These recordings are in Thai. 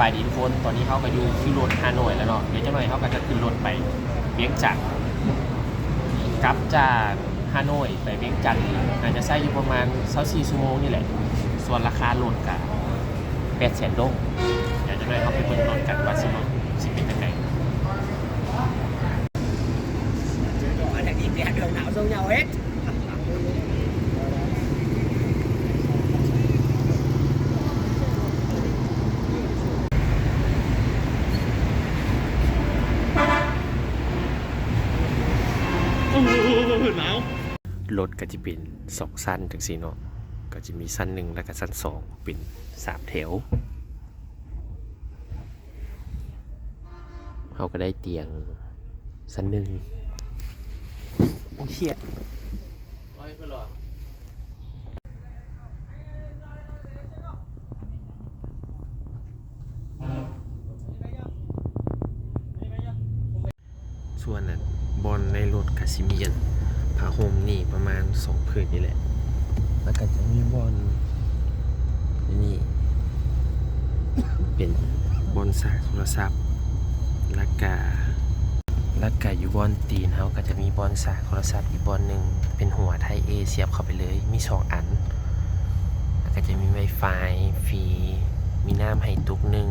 บายดีทุกคน ตอนนี้เขาก็อยู่ที่รถฮานอยแล้วเนาะ เดี๋ยวจะหน่อยเขาก็จะขึ้นรถไปเวียงจันทน์กลับจากฮานอยไปเวียงจันทน์อาจจะใช้อยู่ประมาณ24ชั่วโมงนี่แหละ ส่วนราคารถกับ8แสนดงเดี๋ยวจะหน่อยเขาไปเบิ่งรถกันว่าสิรถสิเป็นยังไง Ở đây nhìn ra đường nào giống nhau hết ร ถก็จะเป็นสองสั้นถึงสี่เนาะก็จะมีสั้นหนึ่งแล้วก็สั้นสองเป็นสามแถวเขาก็ได้เตียงสั้นหนึ่งโอ้เชี่ยส่วนนั้นบอลในรถคาซิเมียน ผ้าห่มนี่ประมาณสองผืนนี่แหละ แล้วก็จะมีบอลนี่ เป็นบอลสายโทรศัพท์ล้วก็แล้วก็อยู่บอลตีนเขาก็จะมีบอลสายโทรศัพท์อีกบอลหนึ่งเป็นหัวไทยเอเสียบเข้าไปเลยมีสองอันแล้วก็จะมี Wi-Fi ฟรีมีน้ำให้ตุกหนึ่ง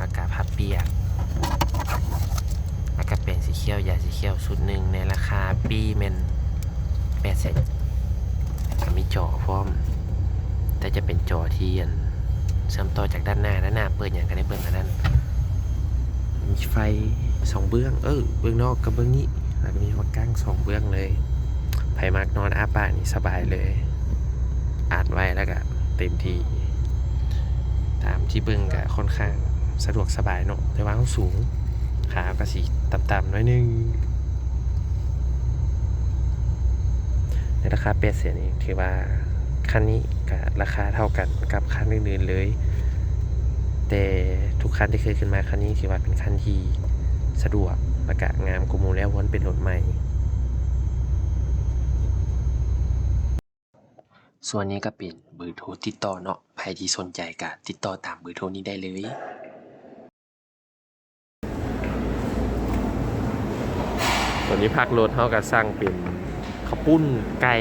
อากาศพัดเปียก ขียวยาสีเขียวสุดหนึ่งในราคาปีเมนแปดแสนมีจอพร้อม แต่จะเป็นจอที่อันเชื่อมต่อจากด้านหน้าด้านหน้าเปิดอย่างกันได้เปิดมาด้านมีไฟสองเบื้อง เออเบื้องนอกกับเบื้องนี้แล้วก็มีหัวก้างสองเบื้องเลยไผมากนอนอาปากนี่สบายเลยอาดไว้แล้วก็เต็มที่ ตามที่เบื้องก็ค่อนข้างสะดวกสบายเนาะแต่ว่าเขาสูง ขากระสีต่ำๆน้อยนึงในราคาเป็ดเสียนี่ถือว่าคันนี้กับราคาเท่ากันกับคันอื่นๆเลย แต่ทุกคันที่เคยขึ้นมาคันนี้ถือว่าเป็นคันที่สะดวกและกะงามกุมูแล้ววนเป็นรถใหม่ ส่วนนี้ก็เป็นเบอร์โทรติดต่อเนาะใครที่สนใจก็ติดต่อตามเบอร์โทรนี้ได้เลย ตอนนี้พักรถเท่ากับสร้างเป็นข้าวปุ้นไก่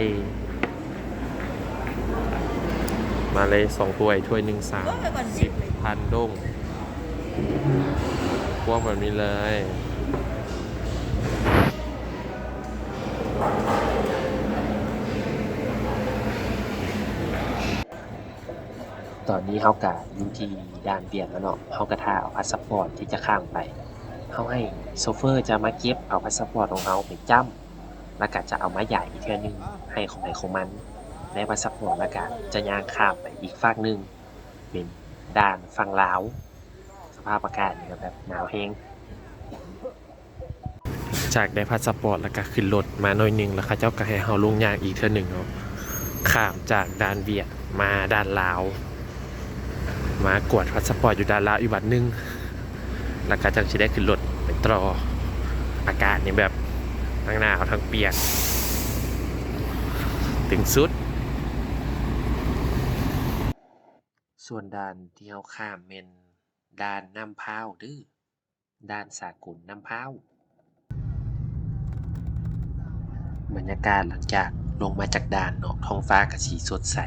มาเลยสองถ้วยถ้วยหนึ่งสามสิบพันดงพวกแบบนี้เลยตอนนี้เขากะอยู่ที่ด่านเบียดแล้วเนาะเขากระทาเอาพาสปอร์ตที่จะข้ามไป เขาให้โซเฟอร์จะมาเก็บเอาพาสปอร์ตของเขาไปจ้ำแล้วก็จะเอามาใหญ่อีกเทื่อนึงให้ของไหนของมัน ในพาสปอร์ตแล้วก็จะย่างข้ามไปอีกฝั่งหนึ่งเป็นด่านฝั่งลาว สภาพอากาศนี่ก็แบบหนาวแห้งจากได้พาสปอร์ตแล้วก็ขึ้นรถมาหน่อยหนึงแล้วเขาเจ้าก็ให้เฮาลงยางอีกเทื่อนึงเนาะข้ามจากด่านเวียดมาด่านลาวมากวดพาสปอร์ตอยู่ด่านลาวอีกบัดหนึง แล้วก็จังสิได้ขึ้นรถไปตรออากาศนี่แบบทั้งหนาวทั้งเปียก ถึงสุด ส่วนด่านที่เราข้ามเป็นด่านน้ำพร้าวดื้อด่านสากลน้ำพร้าวบรรยากาศหลังจากลงมาจากด่านเนาะท้องฟ้าก็สีสดใส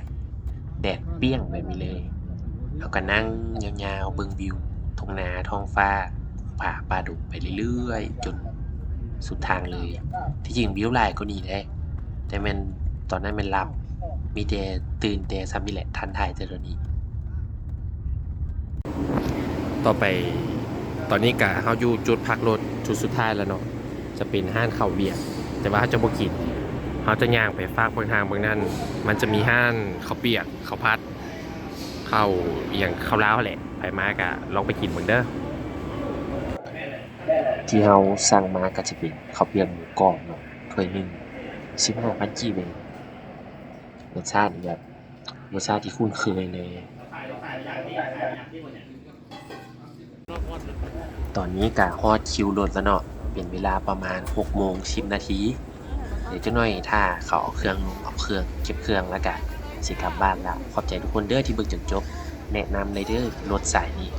แดดเปรี้ยงแบบนี้เลยเราก็นั่งยาวๆเบิ่งวิว ทงนาท้องฟ้าผ่าป่าดุกไปเรื่อยๆ จนสุดทางเลย ที่จริงวิวหลก็นี่แหละแต่มันตอนนั้นมันหลับ มีแต่ตื่นแต่ซ้ำนี่แหละทันถ่ายแต่ตอนนี้ ต่อไปตอนนี้กะเฮาอยู่จุดพักรถจุดสุดท้ายแล้วเนาะจะเป็นห้านข้าเบียร์แต่ว่าเฮาจะบ่กินเฮาจะย่างไปฝากบิ่งทางบิ่งนั่นมันจะมีห้านข้าเปียกข้าวผัด เข้าอย่างเข้าวลาวแหละ ไปมากะลองไปกินเบิ่งเด้อที่เฮาสั่งมาก็จะเป็นข้าวเปียกหมูกรอบเนาะถ้วยหนึ่ง15,000กีเองรสชาติแบบรสชาติที่คุ้นเคยเลย ตอนนี้กะฮอดคิวรถแล้วเนาะเป็นเวลาประมาณ6โมง10นาทีเดี๋ยวจะหน่อยถ้าเขาเอาเครื่องลงเอาเครื่องเก็บเครื่องแล้วกะสิกลับบ้านแล้วขอบใจทุกคนเด้อที่เบิ่งจนจบ แนะนำในเด้อ รถสายนี้